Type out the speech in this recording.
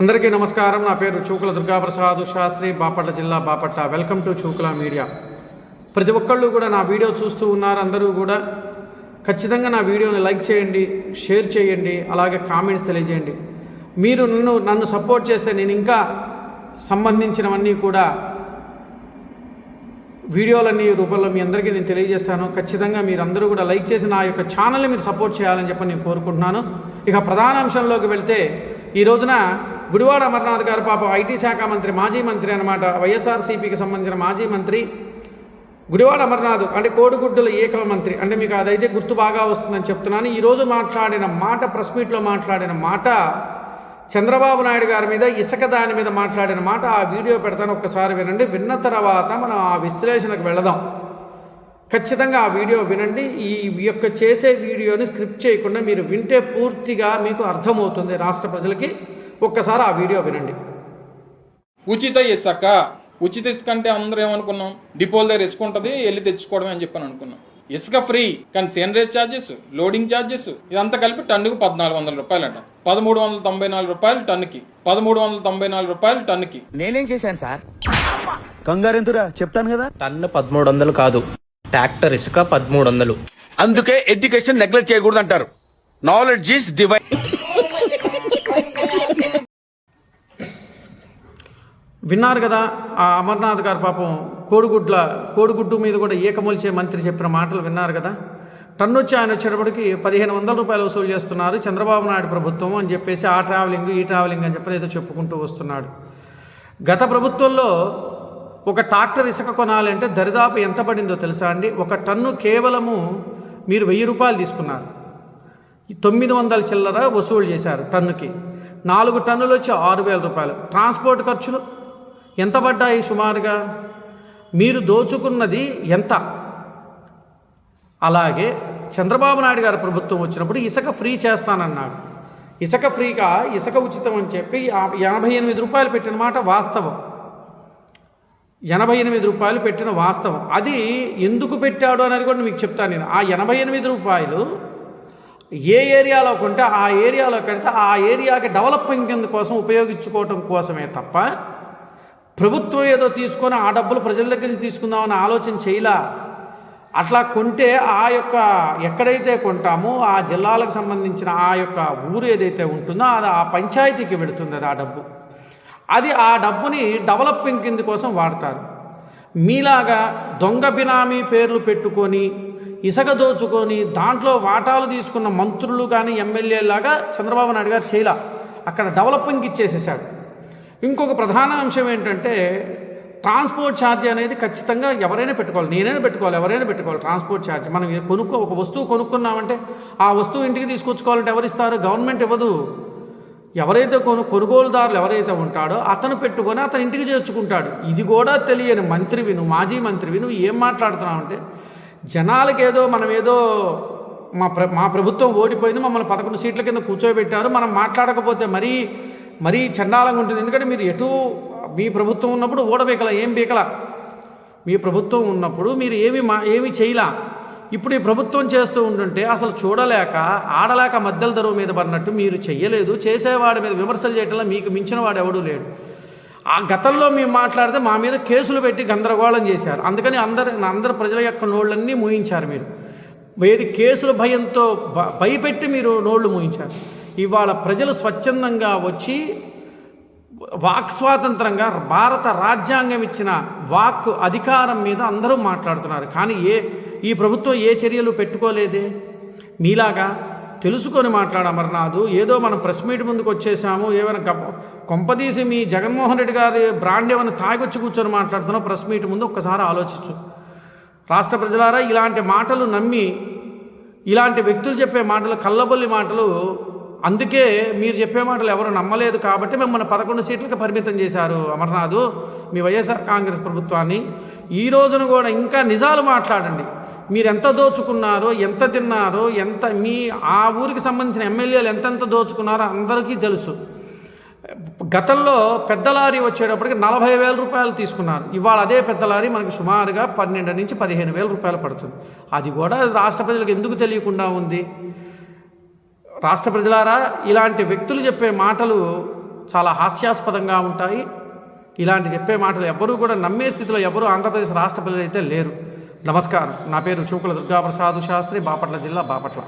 అందరికీ నమస్కారం. నా పేరు చూకుల దుర్గాప్రసాద్ శాస్త్రి బాపట్ల జిల్లా Bapatla. Welcome to Chukula media. ప్రతి ఒక్కళ్ళు కూడా నా వీడియో చూస్తూ ఉన్నారు. అందరూ కూడా ఖచ్చితంగా నా వీడియోని లైక్ చేయండి షేర్ చేయండి అలాగే కామెంట్స్ తెలియజేయండి. మీరు నన్ను నన్ను సపోర్ట్ చేస్తే నేను ఇంకా సంబంధించినవన్నీ కూడా వీడియోలన్నీ రూపంలో మీ అందరికీ నేను తెలియజేస్తాను. ఖచ్చితంగా మీరు అందరూ కూడా లైక్ చేసి నా యొక్క ఛానల్ని మీరు సపోర్ట్ చేయాలని చెప్పి నేను కోరుకుంటున్నాను. ఇక ప్రధాన అంశంలోకి వెళ్తే ఈ రోజున గుడివాడ అమర్నాథ్ గారు పాపం ఐటీ శాఖ మంత్రి మాజీ మంత్రి అనమాట వైఎస్ఆర్సీపీకి సంబంధించిన మాజీ మంత్రి. గుడివాడ అమర్నాథ్ అంటే కోడిగుడ్డుల ఏకల మంత్రి. అంటే మీకు అదైతే గుర్తు బాగా వస్తుందని చెప్తున్నాను. ఈరోజు మాట్లాడిన మాట ప్రెస్ మీట్లో మాట్లాడిన మాట చంద్రబాబు నాయుడు గారి మీద ఇసుక దాని మీద మాట్లాడిన మాట ఆ వీడియో పెడతాను. ఒక్కసారి వినండి. విన్న తర్వాత మనం ఆ విశ్లేషణకు వెళదాం. ఖచ్చితంగా ఆ వీడియో వినండి. ఈ యొక్క చేసే వీడియోని స్క్రిప్ట్ చేయకుండా మీరు వింటే పూర్తిగా మీకు అర్థమవుతుంది రాష్ట్ర ప్రజలకి. ఒక్కసారి ఆ వీడియో వినండి. ఉచిత ఇసుక. ఉచిత ఇసుక అంటే అందరూ ఏమనుకున్నాం? డిపోల దగ్గర ఇసుక ఉంటుంది వెళ్ళి తెచ్చుకోవడమే అని చెప్పని అనుకున్నాం. ఇసుక ఫ్రీ కానీ సేనరేజ్ ఛార్జెస్ లోడింగ్ ఛార్జెస్ ఇదంతా కలిపి టన్నుకు పద్నాలుగు వందల రూపాయలంట. పదమూడు వందల తొంభై నాలుగు రూపాయలు టన్నుకి. పదమూడు వందల తొంభై నాలుగు రూపాయలు టన్నుకి. నేనేం చేశాను సార్? కంగారెంతురా చెప్తాను కదా. టన్ను పదమూడు వందలు కాదు ట్రాక్టర్ ఇసుక పదమూడు వందలు. అందుకే ఎడ్యుకేషన్ నెగ్లెక్ట్ చేయకూడదు అంటారు నాలెడ్జ్ ఈస్ డివైన్ విన్నారు కదా ఆ అమర్నాథ్ గారు పాపం కోడిగుడ్ల కోడిగుడ్డు మీద కూడా ఏకమొలిచే మంత్రి చెప్పిన మాటలు విన్నారు కదా. టన్ను వచ్చి ఆయన వచ్చేటప్పటికి పదిహేను వందల రూపాయలు వసూలు చేస్తున్నారు చంద్రబాబు నాయుడు ప్రభుత్వం అని చెప్పేసి ఆ ట్రావెలింగ్ ఈ ట్రావెలింగ్ అని చెప్పి ఏదో చెప్పుకుంటూ వస్తున్నాడు. గత ప్రభుత్వంలో ఒక ట్రాక్టర్ ఇసుక కొనాలంటే దరిదాపు ఎంత పడిందో తెలుసా అండి? ఒక టన్ను కేవలము మీరు వెయ్యి రూపాయలు తీసుకున్నారు. తొమ్మిది వందల చిల్లర వసూలు చేశారు టన్నుకి. నాలుగు టన్నులు వచ్చి ఆరు వేల రూపాయలు. ట్రాన్స్పోర్ట్ ఖర్చులు ఎంత పడ్డాయి సుమారుగా? మీరు దోచుకున్నది ఎంత? అలాగే చంద్రబాబు నాయుడు గారు ప్రభుత్వం వచ్చినప్పుడు ఇసుక ఫ్రీ చేస్తానన్నాడు. ఇసుక ఫ్రీగా ఇసుక ఉచితం అని చెప్పి ఎనభై ఎనిమిది రూపాయలు పెట్టిన మాట వాస్తవం. ఎనభై ఎనిమిది రూపాయలు పెట్టిన వాస్తవం. అది ఎందుకు పెట్టాడు అనేది కూడా మీకు చెప్తాను నేను. ఆ ఎనభై ఎనిమిది రూపాయలు ఏ ఏరియాలో కొంటే ఆ ఏరియాలో కడితే ఆ ఏరియాకి డెవలప్మెంట్ కోసం ఉపయోగించుకోవటం కోసమే తప్ప ప్రభుత్వం ఏదో తీసుకొని ఆ డబ్బులు ప్రజల దగ్గర నుంచి తీసుకుందామని ఆలోచన చేయలా. అట్లా కొంటే ఆ యొక్క ఎక్కడైతే కొంటామో ఆ జిల్లాలకు సంబంధించిన ఆ యొక్క ఊరు ఏదైతే ఉంటుందో అది ఆ పంచాయతీకి వెళుతుంది అది ఆ డబ్బు. అది ఆ డబ్బుని డెవలపింగ్ కింద కోసం వాడతారు. మీలాగా దొంగ బినామీ పేర్లు పెట్టుకొని ఇసగ దోచుకొని దాంట్లో వాటాలు తీసుకున్న మంత్రులు కానీ ఎమ్మెల్యేలాగా చంద్రబాబు నాయుడు గారు చేయలా. అక్కడ డెవలపింగ్ ఇచ్చేసేసాడు. ఇంకొక ప్రధాన అంశం ఏంటంటే ట్రాన్స్పోర్ట్ ఛార్జ్ అనేది ఖచ్చితంగా ఎవరైనా పెట్టుకోవాలి నేనైనా పెట్టుకోవాలి ఎవరైనా పెట్టుకోవాలి ట్రాన్స్పోర్ట్ ఛార్జ్. మనం కొనుక్కో ఒక వస్తువు కొనుక్కున్నామంటే ఆ వస్తువు ఇంటికి తీసుకొచ్చుకోవాలంటే ఎవరిస్తారు? గవర్నమెంట్ ఇవ్వదు. ఎవరైతే కొను కొనుగోలుదారులు ఎవరైతే ఉంటాడో అతను పెట్టుకొని అతను ఇంటికి చేర్చుకుంటాడు. ఇది కూడా తెలియని మంత్రివి నువ్వు మాజీ మంత్రివి నువ్వు ఏం మాట్లాడుతున్నామంటే జనాలకి ఏదో మనం ఏదో మా ప్ర మా ప్రభుత్వం ఓడిపోయింది మమ్మల్ని పదకొండు సీట్ల కింద కూర్చోబెట్టారు మనం మాట్లాడకపోతే మరీ మరీ చండాలంగా ఉంటుంది. ఎందుకంటే మీరు ఎటు మీ ప్రభుత్వం ఉన్నప్పుడు ఓడబీకల ఏం బీకల? మీ ప్రభుత్వం ఉన్నప్పుడు మీరు ఏమి మా ఏమి చేయలా? ఇప్పుడు ఈ ప్రభుత్వం చేస్తూ ఉంటుంటే అసలు చూడలేక ఆడలేక మధ్యల దరువు మీద పడినట్టు మీరు చెయ్యలేదు. చేసేవాడి మీద విమర్శలు చేయటంలో మీకు మించిన వాడు ఎవడూ లేడు. ఆ గతంలో మేము మాట్లాడితే మా మీద కేసులు పెట్టి గందరగోళం చేశారు. అందుకని అందరు అందరు ప్రజల యొక్క నోళ్ళన్నీ మూయించారు మీరు. ఏది కేసుల భయంతో భ- భయపెట్టి మీరు నోళ్ళు మూయించారు. ఇవాళ ప్రజలు స్వచ్ఛందంగా వచ్చి వాక్ స్వాతంత్రంగా భారత రాజ్యాంగం ఇచ్చిన వాక్ అధికారం మీద అందరూ మాట్లాడుతున్నారు. కానీ ఏ ఈ ప్రభుత్వం ఏ చర్యలు పెట్టుకోలేదే? మీలాగా తెలుసుకొని మాట్లాడ నాదు ఏదో మనం ప్రెస్ మీట్ ముందుకు వచ్చేసాము ఏమైనా గప్ప- కొంపదీసి మీ జగన్మోహన్ రెడ్డి గారి బ్రాండ్ ఏమైనా తాగొచ్చి కూర్చొని మాట్లాడుతున్నాం ప్రెస్ మీట్ ముందు ఒక్కసారి ఆలోచించు. రాష్ట్ర ప్రజలారా ఇలాంటి మాటలు నమ్మి ఇలాంటి వ్యక్తులు చెప్పే మాటలు కల్లబొల్లి మాటలు అందుకే మీరు చెప్పే మాటలు ఎవరు నమ్మలేదు కాబట్టి మిమ్మల్ని పదకొండు సీట్లకు పరిమితం చేశారు అమర్నాథ్ మీ వైఎస్ఆర్ కాంగ్రెస్ ప్రభుత్వాన్ని. ఈ రోజున కూడా ఇంకా నిజాలు మాట్లాడండి. మీరు ఎంత దోచుకున్నారో ఎంత తిన్నారో ఎంత మీ ఆ ఊరికి సంబంధించిన ఎమ్మెల్యేలు ఎంతెంత దోచుకున్నారో అందరికీ తెలుసు. గతంలో పెద్ద లారీ వచ్చేటప్పటికి నలభై వేల రూపాయలు తీసుకున్నారు. ఇవాళ అదే పెద్ద లారీ మనకి సుమారుగా పన్నెండు నుంచి పదిహేను వేల రూపాయలు పడుతుంది. అది కూడా రాష్ట్ర ప్రజలకు ఎందుకు తెలియకుండా ఉంది? రాష్ట్ర ప్రజలారా ఇలాంటి వ్యక్తులు చెప్పే మాటలు చాలా హాస్యాస్పదంగా ఉంటాయి. ఇలాంటి చెప్పే మాటలు ఎవ్వరూ కూడా నమ్మే స్థితిలో ఎవరు ఆంధ్రప్రదేశ్ రాష్ట్ర ప్రజలు అయితే లేరు. నమస్కారం. నా పేరు చూకుల దుర్గాప్రసాదు శాస్త్రి బాపట్ల జిల్లా బాపట్ల.